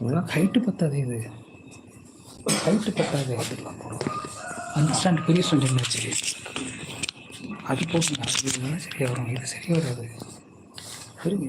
இதெல்லாம் ஹைட்டு பத்தாது இது. ஹைட்டு பத்தாது. அந்த ஸ்டாண்ட் பெரிய ஸ்டாண்ட் என்னாச்சு அது போதுங்க அது சரியாக வரும்? இது சரியாக வராது. இருங்க.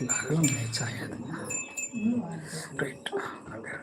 இந்த அகலம் மேட்ச் ஆகிடுதுங்க ரைட் அப்படியே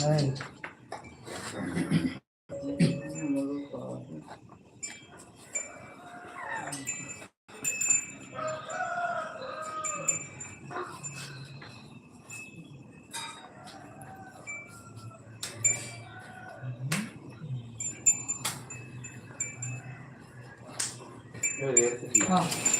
Ayan. Oh.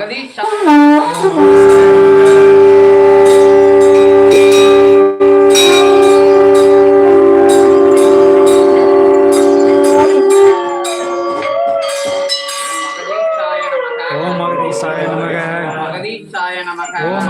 மகதீஷா ஓம் மகதீஷாய நமக. மகதீஷாய நமக. ஓம்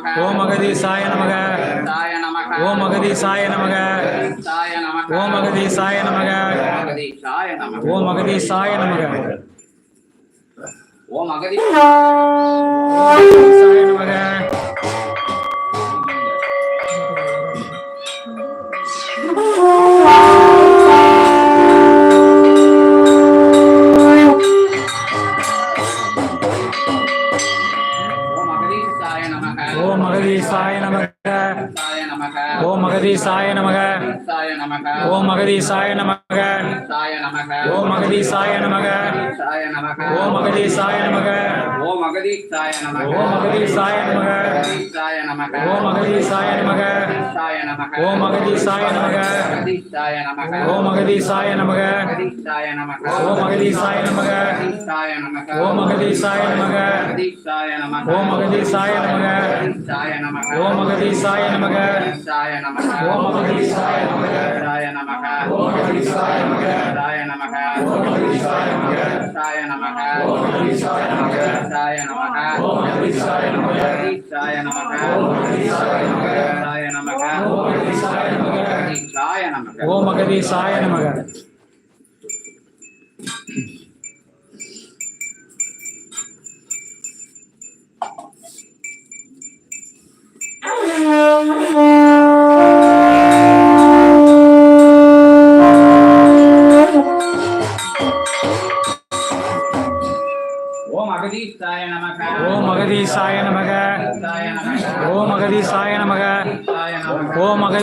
ஓம் அகதி சாய நமக. ஓம் அகதி சாய நமக. ஓம் அகதி சாய நமக. ஓம் அகதி சாய நமக. ஓம் அகதி சாய நமக. Oh அகதீசாய நமக. சாய நமக ஓம் அகதீசாய நமக சாய நமக ஓம் அகதீசாய நமக சாய நமக ஓம் அகதீசாய நமக ஓம் அகதீஷாய நமக ஓம் அகதீசாய நமக சாய நமக ஓம் அகதீசாய நமக சாய நமக ஓம் அகதீசாய நமக அகதீஷாய நமக ஓம் அகதீசாய நமக அகதீஷாய நமக ஓம் அகதீசாய நமக அகதீஷாய நமக ஓம் அகதீசாய நமக அகதீஷாய நமக ஓம் அகதீசாய நமக அகதீஷாய நமக ஓம் அகதீசாய நமக சாய நமக ஓம் அகதீசாய நமக Saya nama Saya nama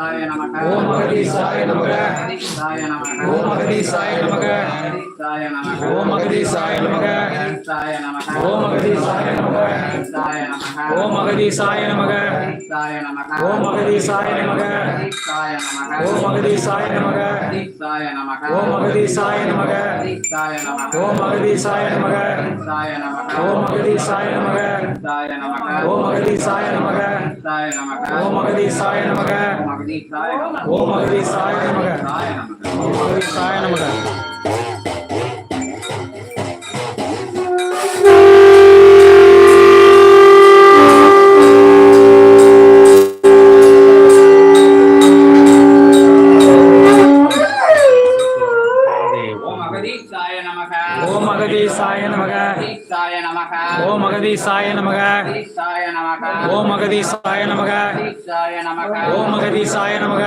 அகதீஷாய நமக ஓம் அகதீசாய நமக அகதீஷாய நமக ஓம் அகதீசாய நமக அகதீஷாய நமக ஓம் அகதீசாய நமக அகதீஷாய நமக ஓம் அகதீசாய நமக அகதீஷாய நமக ஓம் அகதீசாய நமக அகதீஷாய நமக ஓம் அகதீசாய நமக அகதீஷாய நமக ஓம் நமக அகதீஷாய நமக ஓம் அகதீசாய நமக ஓம் நமக அகதீஷாய நமக ஓம் அகதீசாய நமக அகதீஷாய நமக ஓம் நமக ஓம் அகதீஷாய நமக ஓம் அகதீசாய நமக ஓம் அகதீசாய நமக. ஓம் அகதீஷாய நமக. ஓம் அகதீசாய நமக. ஓம் அகதீசாய நமக ஓம் அகதீசாய நமக. ஓம் அகதீசாய நமக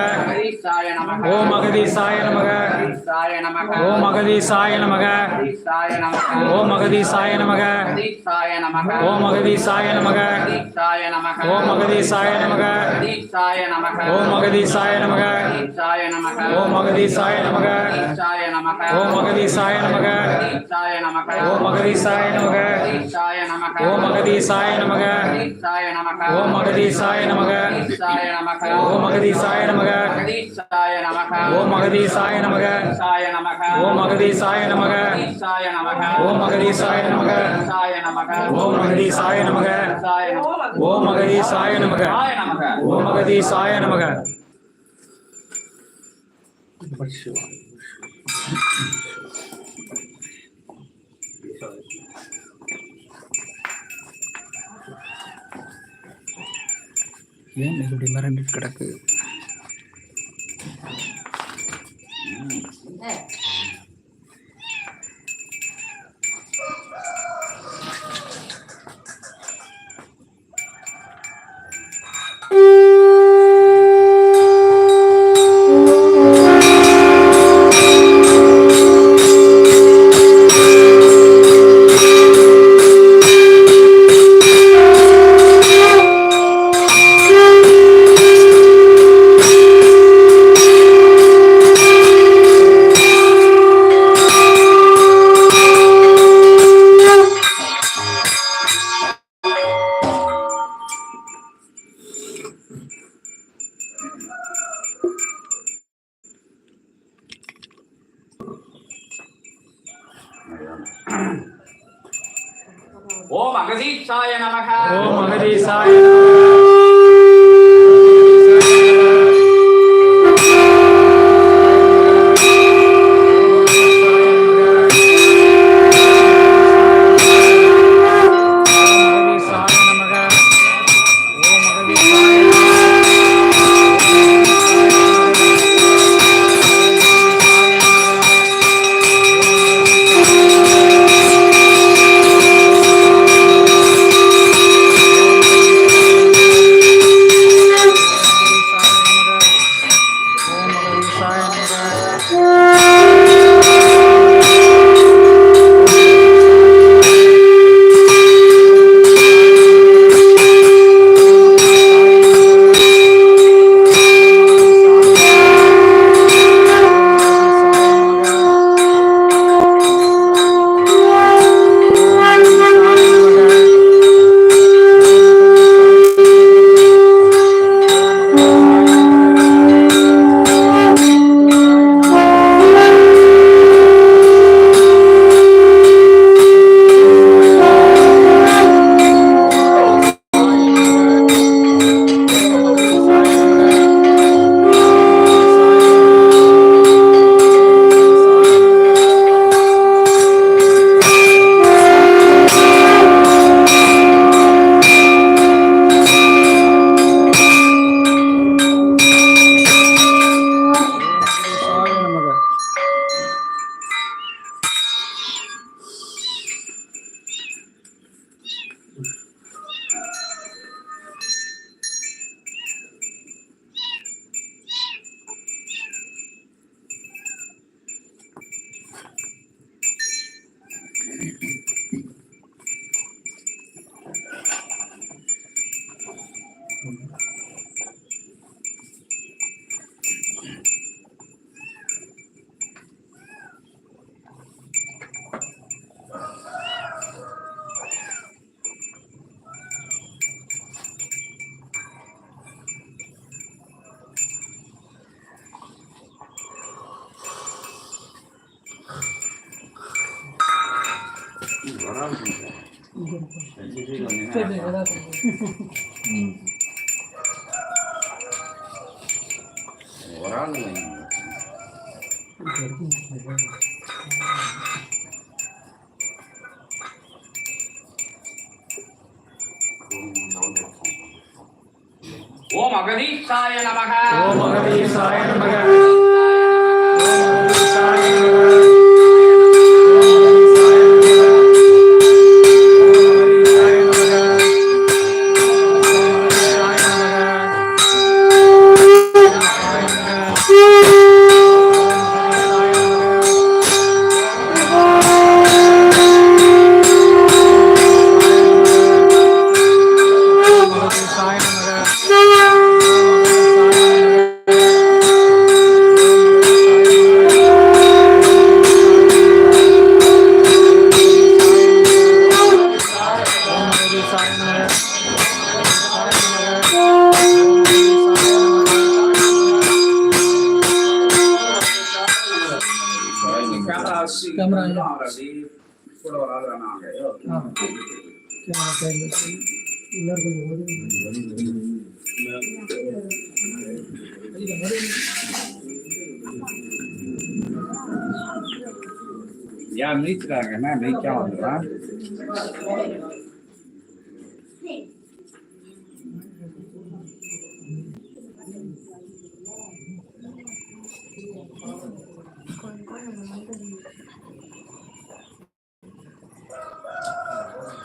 ஓம் அகதீசாய நமக ஓம் அகதீசாய நமக ஓம் அகதீசாய நமக ஓம் அகதீசாய நமக ஓம் அகதீசாய நமக ஓம் அகதீசாய நமக ஓம் அகதீசாய நமக ஓம் அகதீசாய நமக ஓம் அகதீசாய நமக ஓம் அகதீசாய நமக ஓம் அகதீசாய நமக நமக ஓம் அகதீசாய நமக அகதீஷாய நமக ஓம் அகதீசாய நமக அகதீஷாய நமக ஓம் அகதீசாய நமக அகதீஷாய நமக ஓம் அகதீசாய நமக அகதீஷாய நமக ஓம் அகதீசாய நமக அகதீஷாய நமக ஓம் அகதீசாய நமக ஓம் அகதீசாய நமக ஏன் இப்படி மிரண்டு கிடக்கு. ಗಣೇಶಾಯ ನಮಃ ಓಂ ಗಣೇಶಾಯ Oh, makasih di saya namakan. Oh, maka di saya namakan. Oh, maka di saya namakan. Oh, camera யார் நீக்கிறாங்கன்னா நீச்சா வந்துடுறான்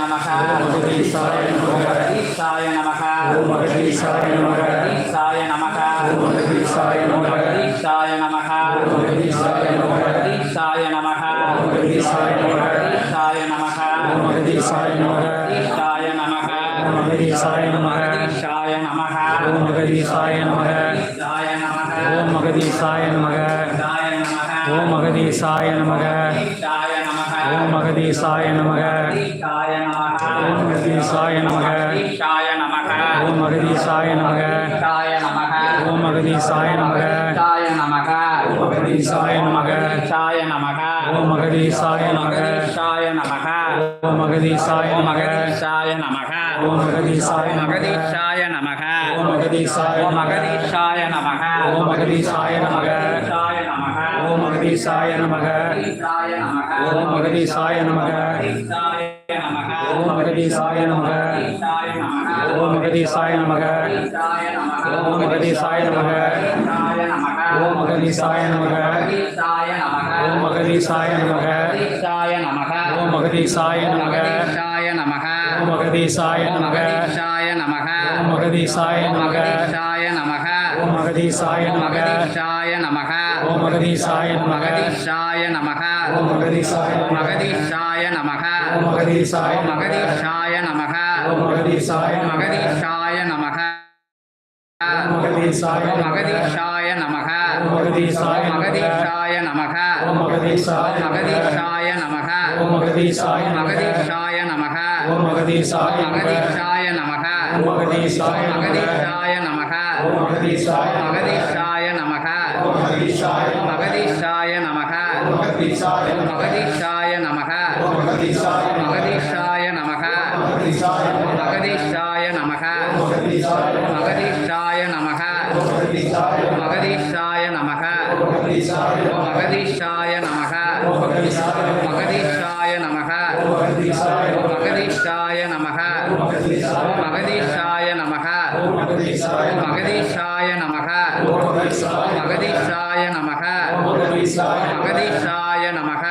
நமக ஓம் அகதீசாய நமக அகதீஷாய நமக ஓம் அகதீசாய நமக அகதீஷாய நமக ஓம் அகதீசாய நமக அகதீஷாய நமக ஓம் அகதீசாய நமக அகதீஷாய நமக ஓம் அகதீசாய நமக அகதீஷாய நமக ஓம் அகதீசாய நமக அகதீஷாய நமக ஓம் அகதீசாய நமக அகதீஷாய நமக ஓம் அகதீசாய நமக அகதீஷாய நமக நமக ஓம் அகதீசாய நமக ஓம் அகதீசாய நமக ஓம் அகதீஷாய நமக ஓம் அகதீசாய நமக ஓம் அகதீஷாய நமக ஓம் அகதீசாய நமக ஓம் ஓம் நமக ஓம் அகதீஷாய நமக ஓம் அகதீசாய ஓம் நமக ஓம் அகதீசாய நமக ஓம் அகதீஷாய நமக ஓம் அகதீசாய நமக ஓம் மகதீசாய நமக ஓம் மகதீசாய நமக ஓம் மகதீசாய நமக ஓம் மகதீசாய நமக ஓம் மகதீசாய நமக ஓம் மகதீசாய நமக ஓம் மகதீசாய நமக ஓம் மகதீசாய நமக ஓம் மகதீசாய நமக ஓம் மகதீசாய நமக ஓம் அகதீஷாய ஓம் நமக நமக ஓம் மகதீஷாய நமக மகதீஷாய நமக ஓம் மகதீஷாய மகதீஷாய நமக ஓம் மகதீஷாய மகதீஷாய நமக ஓம் மகதீஷாய மகதீஷாய நமக மகதீஷாய மகதீஷாய நமக மகதீஷாய மகதீஷாய நமக மகதீஷாய மகதீஷாய நமக மகதீஷாய மகதீஷாய நமக மகதீஷாய மகதீஷாய நமக மகதீஷாய மகதீஷாய நமக மகதீஷாய மகதீஷாய மகதீஷாய நமக. மகதீஷாய நமக. மகதீஷாய நமக மகதீஷாய நமக மகதீஷாய நமக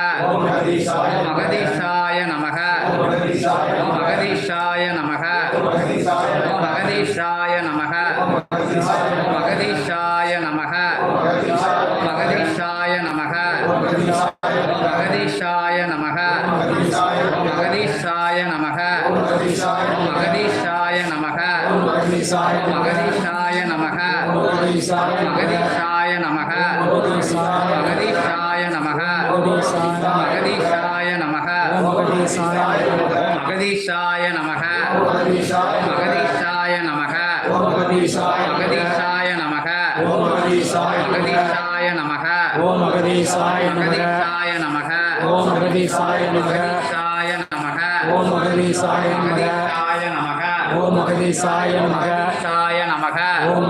மகதீஷாய நமக மகதீஷாய நமக மகதீஷாய நமக ஓம் மகதீஷாய நமக ஓம் மகதீஷாய நமக ஓம் மகதீஷாய நமக ஓம் மகதீஷாய நமக ஓம் மகதீஷாய நமக மகதீஷாய நமக மகதீஷாய நமக ஓம் மகதீஷாய நமக ஓம் மகதீஷாய நமக ஓம் மகதீஷாய நமக ஓம் மகதீஷாய நமக ஓம் மகதீஷாய நமக ஓம் மகதீசாய மகதீஷாய நமக ஓம்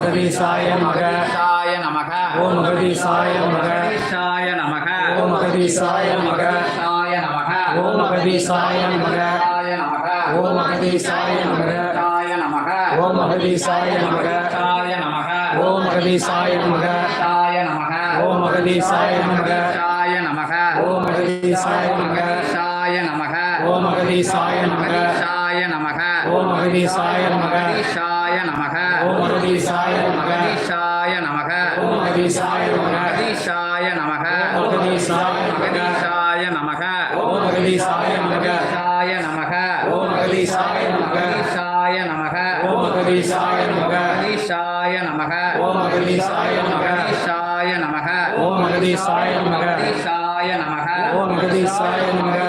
மகதீசாய நமக மகதீஷாய நமக ஓம் மகதீசாய நமக மகதீஷாய நமக ஓம் மகதீசாய நமக மகதீஷாய நமக ஓம் மகதீசாய நமக மகதீஷாய நமக ஓம் மகதீசாய நமக மகதீஷாய நமக ஓம் மகதீசாய நமக மகதீஷாய நமக ஓம் மகதீசாய நமக மகதீஷாய நமக ஓம் மகதீசாய நமக மகதீஷாய நமக ஓம் மகதீசாய நமக மகதீஷாய நமக ஓம் மகதீசாய நமக அகதீஷாய நமக ஓம் அகதீஷாய நமக அகதீஷாய நமக ஓம் அகதீஷாய நமக அகதீஷாய நமக ஓம் அகதீஷாய நமக அகதீஷாய நமக அகதீஷாய நமக ஓம் அகதீஷாய நமக அகதீஷாய நமக ஓம் அகதீஷாய நமக நமக ஓம் அகதீஷாய நமக நமக ஓம் அகதீஷாய நமக நமக ஓம் அகதீஷாய நமக நமக ஓம் அகதீஷாய நமக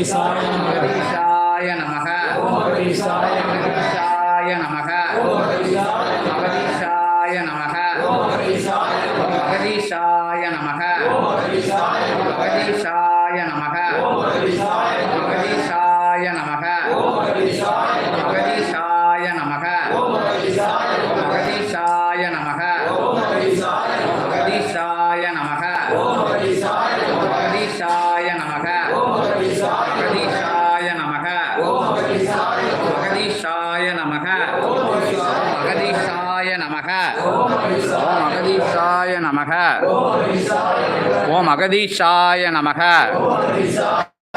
அகதீசாய நமக அகதீசாய நமக ஓம் அகதீசாய நமக அகதீசாய நமக ஓம் அகதீசாய நமக ஓம் அகதீசாய நமக அகதீசாய நமக நமக. ஓம் அகதீஷாய நமக.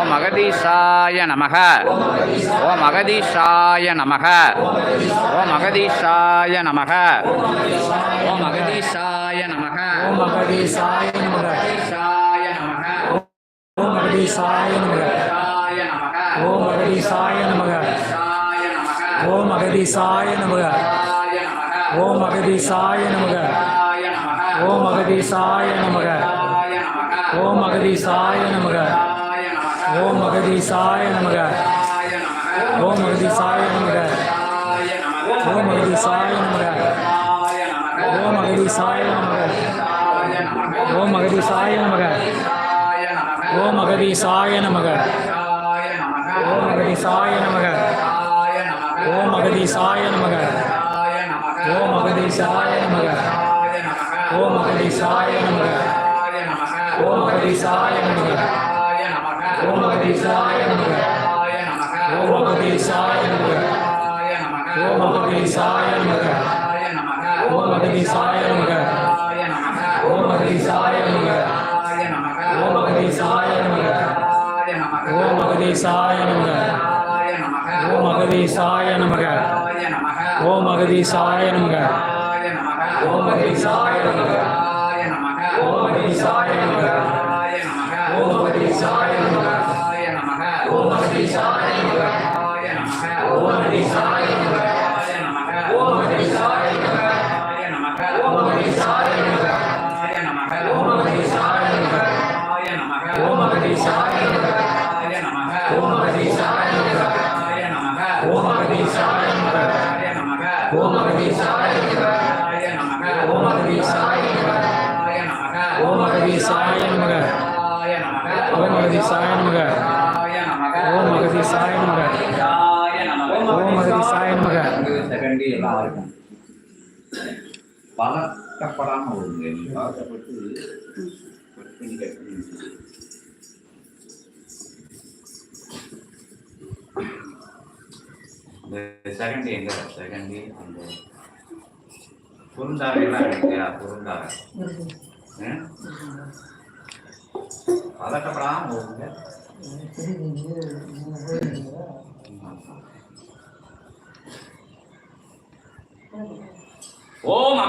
ஓம் அகதீஷாய நமக ஓம் அகதீஷாய நமக ஓம் அகதீஷாய நமக ஓம் அகதீஷாய நமக ஓம் அகதீஷாய நமக சாய நமக ஓம் அகதீஷாய நமக சாய நமக ஓம் அகதீஷாய நமக சாய நமக ஓம் அகதீஷாய நமக ஓம் அகதீஷாய நமக ஓம் அகதீஷாய நமக ஓம் அகதீஷாய நமக ஓம் மகதீசாய நமக சாய நமக ஓம் மகதீசாய நமக சாய நமக ஓம் மகதீசாய நமக சாய நமக ஓம் மகதீசாய நமக சாய நமக ஓம் மகதீசாய நமக சாய நமக ஓம் மகதீசாய நமக சாய நமக ஓம் மகதீசாய நமக சாய நமக ஓம் மகதீசாய நமக சாய நமக ஓம் மகதீசாய நமக சாய நமக ஓம் மகதீசாய சாய நமக ஓம் மகதீசாய நமக சாய நமக ஓம் அகதீசாய நமக ஆய நமக ஓம் அகதீசாய நமக ஆய நமக ஓம் அகதீசாய நமக ஆய நமக ஓம் அகதீசாய நமக ஆய நமக ஓம் அகதீசாய நமக ஆய நமக சாயன் மக ஓம் மகதி சாயன் மக மதுரை சாயன்மக செகண்டி எல்லாம் இருக்கும் பதட்டப்படாம ஒழுங்க செகண்ட் எங்க? செகண்ட் அந்த குறுந்தாரெல்லாம் இல்லையா குறுந்தாரை பதட்டப்படாம ஒழுங்க 我马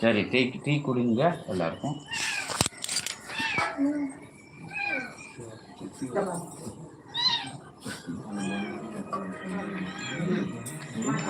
சரி டீ டீ குடிங்க எல்லாருக்கும்.